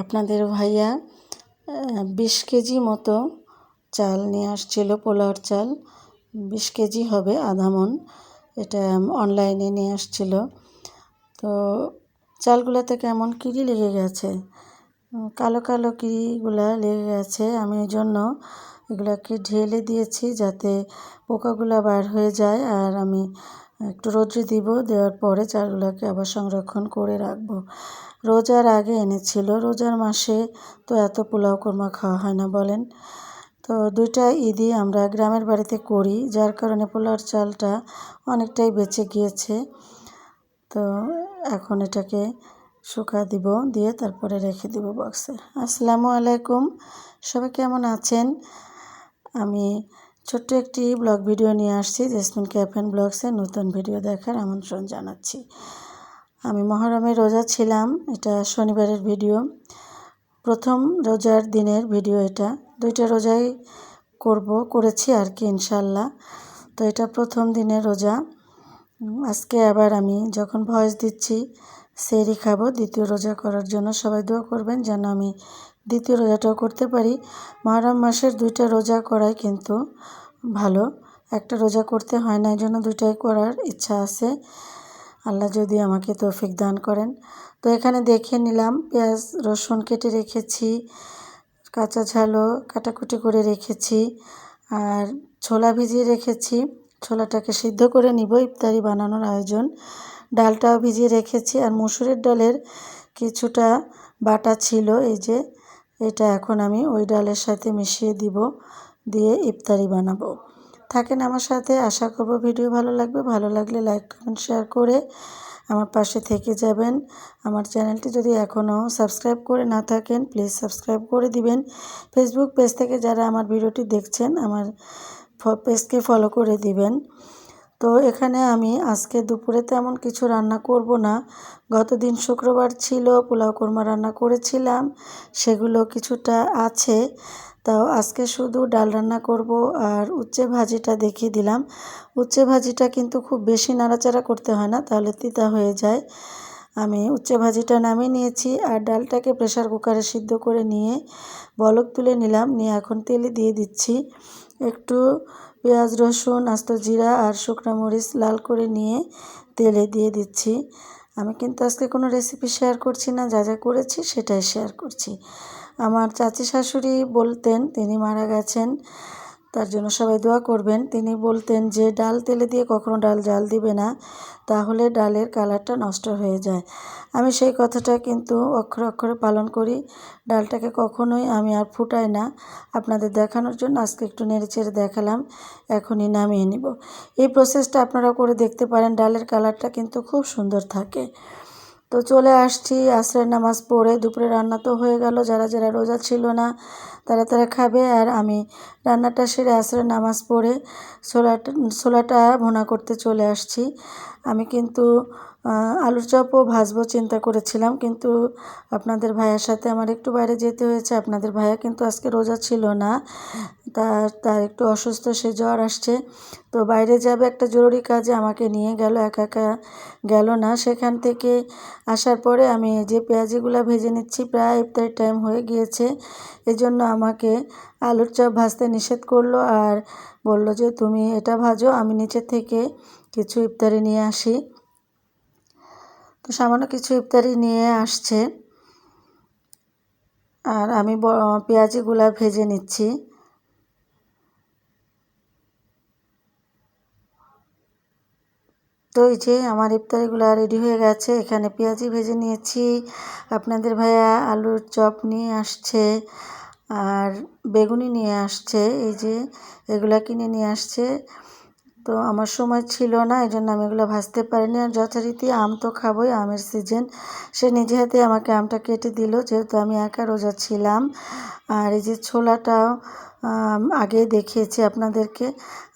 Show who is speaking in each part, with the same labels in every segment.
Speaker 1: আপনাদের ভাইয়া বিশ কেজি মতো চাল নিয়ে আসছিল, পোলাওর চাল। বিশ কেজি হবে আধা মন। এটা অনলাইনে নিয়ে আসছিল। তো চালগুলোতে কেমন কিরি লেগে গেছে? কালো কালো কিরিগুলা লেগে গেছে। আমি এই জন্য এগুলাকে ঢেলে দিয়েছি যাতে পোকাগুলো বার হয়ে যায়। আর আমি একটু রোদ্রে দিব, দেওয়ার পরে চালগুলোকে আবার সংরক্ষণ করে রাখব। রোজার আগে এনেছিল, রোজার মাসে তো এত পোলাও কোরমা খাওয়া হয় না বলেন। তো দুইটা ঈদই আমরা গ্রামের বাড়িতে করি, যার কারণে পোলাওর চালটা অনেকটাই বেঁচে গিয়েছে। তো এখন এটাকে শুকা দিব, দিয়ে তারপরে রেখে দিব বক্সে আসসালামু আলাইকুম, সবাই কেমন আছেন? আমি ছোট্ট একটি ব্লগ ভিডিও নিয়ে আসছি, জেসমিন ক্যাফেন ব্লগসে নতুন ভিডিও দেখার আমন্ত্রণ জানাচ্ছি। আমি মহরমে রোজা ছিলাম, এটা শনিবারের ভিডিও। প্রথম রোজার দিনের ভিডিও এটা। দুইটা রোজাই করব, করেছি আর কি, ইনশাল্লাহ। তো এটা প্রথম দিনের রোজা। আজকে আবার আমি যখন ভয়েস দিচ্ছি সেরি খাব, দ্বিতীয় রোজা করার জন্য সবাই দোয়া করবেন যেন আমি দ্বিতীয় রোজাটাও করতে পারি। মহরম মাসের দুইটা রোজা করাই কিন্তু ভালো। একটা রোজা করতে হয় না এই জন্য দুইটাই করার ইচ্ছা আছে। আল্লাহ যদি আমাকে তৌফিক দান করেন। তো এখানে দেখে নিলাম, পেঁয়াজ, রসুন কেটে রেখেছি, কাঁচা ঝালও কাটাকুটি করে রেখেছি, আর ছোলা ভিজিয়ে রেখেছি। ছোলাটাকে সিদ্ধ করে নিব, ইফতারি বানানোর আয়োজন। ডালটাও ভিজিয়ে রেখেছি আর মুসুরের ডালের কিছুটা বাটা ছিল। এই যে এটা এখন আমি ওই ডালের সাথে মিশিয়ে দিব, দিয়ে ইফতারি বানাবো। থাকেন আমার সাথে, আশা করব ভিডিও ভালো লাগবে। ভালো লাগলে লাইক, কমেন্ট, শেয়ার করে আমার পাশে থেকে যাবেন। আমার চ্যানেলটি যদি এখনও সাবস্ক্রাইব করে না থাকেন, প্লিজ সাবস্ক্রাইব করে দিবেন। ফেসবুক পেজ থেকে যারা আমার ভিডিওটি দেখছেন, আমার পেজকে ফলো করে দিবেন। তো এখানে আমি আজকে দুপুরে তেমন কিছু রান্না করব না। গত দিন শুক্রবার ছিল, পোলাও কোরমা রান্না করেছিলাম, সেগুলো কিছুটা আছে। তাও আজকে শুধু ডাল রান্না করব আর উচ্চে ভাজিটা দেখিয়ে দিলাম। উচ্চে ভাজিটা কিন্তু খুব বেশি নাড়াচাড়া করতে হয় না, তাহলে তিতা হয়ে যায়। আমি উচ্চে ভাজিটা নামিয়ে নিয়েছি আর ডালটাকে প্রেশার কুকারে সিদ্ধ করে নিয়ে বলক তুলে নিলাম, নিয়ে এখন তেলে দিয়ে দিচ্ছি। একটু পেঁয়াজ, রসুন, আস্ত জিরা আর শুকনো মরিচ লাল করে নিয়ে তেলে দিয়ে দিচ্ছি। আমি কিন্তু আজকে কোনো রেসিপি শেয়ার করছি না, যা যা করেছি সেটাই শেয়ার করছি। আমার চাচি শাশুড়ি বলতেন, তিনি মারা গেছেন। তার জন্য সবাই দোয়া করবেন। তিনি বলতেন যে, ডাল তেলে দিয়ে কখনো ডাল জাল দিবে না, তাহলে ডালের কালারটা নষ্ট হয়ে যায়। আমি সেই কথাটা কিন্তু অক্ষরে অক্ষরে পালন করি। ডালটাকে কখনোই আমি আর ফুটাই না। আপনাদের দেখানোর জন্য আজকে একটু নেড়ে চেড়ে দেখালাম। এখনই নামিয়ে নিব। এই প্রসেসটা আপনারা করে দেখতে পারেন। ডালের কালারটা কিন্তু খুব সুন্দর থাকে। তো চলে আসছি, আসরের নামাজ পড়ে দুপুরে রান্না তো হয়ে গেল, যারা যারা রোজা ছিল না তারা তারা খাবে। আর আমি রান্নাটা সেরে আসরের নামাজ পড়ে ছোলাটা ছোলাটা ভোনা করতে চলে আসছি। আমি কিন্তু আলুর চপও ভাজবো চিন্তা করেছিলাম, কিন্তু আপনাদের ভাইয়ের সাথে আমার একটু বাইরে যেতে হয়েছে। আপনাদের ভাইয়া কিন্তু আজকে রোজা ছিল না, তার তার একটু অসুস্থ, সে জ্বর আসছে। তো বাইরে যাবে একটা জরুরি কাজে, আমাকে নিয়ে গেল, একা একা গেল না। সেখান থেকে আসার পরে আমি যে পেঁয়াজিগুলো ভেজে নিচ্ছি, প্রায় ইফতারের টাইম হয়ে গিয়েছে। এজন্য আমাকে আলুর চপ ভাজতে নিষেধ করল আর বলল যে, তুমি এটা ভাজো, আমি নিচে থেকে কিছু ইফতারি নিয়ে আসি। তো সামান্য কিছু ইফতারি নিয়ে আসছে। আর আমি পেঁয়াজিগুলা ভেজে নিচ্ছি। তো এই যে আমার ইফতারিগুলো রেডি হয়ে গেছে, এখানে পেঁয়াজি ভেজে নিয়েছি। আপনাদের ভাইয়া আলুর চপ নিয়ে আসছে আর বেগুনি নিয়ে আসছে। এই যে এগুলা কিনে নিয়ে আসছে। তো আমার সময় ছিল না এই জন্য আমি এগুলো ভাজতে পারিনি। আর যথারীতি আম তো খাবোই, আমের সিজন সে নিজে হাতে আমাকে আমটা কেটে দিল, যেহেতু আমি একা রোজা ছিলাম। আর এই যে ছোলাটাও আগে দেখিয়েছি আপনাদেরকে।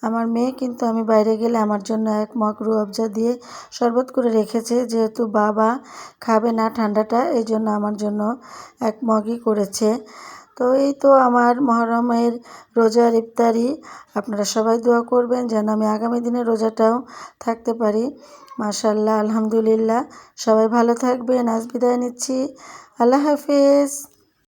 Speaker 1: আমার মেয়ে কিন্তু আমি বাইরে গেলে আমার জন্য এক মগ রুয়াবজা দিয়ে শরবত করে রেখেছে, যেহেতু বাবা খাবে না ঠান্ডাটা এই জন্য আমার জন্য এক মগই করেছে। তো এই তো আমার মহরমের রোজার ইফতারি। আপনারা সবাই দোয়া করবেন যেন আমি আগামী দিনে রোজাটাও থাকতে পারি। মাশাল্লাহ আলহামদুলিল্লাহ। সবাই ভালো থাকবেন, আজ বিদায় নিচ্ছি। আল্লাহ হাফিজ।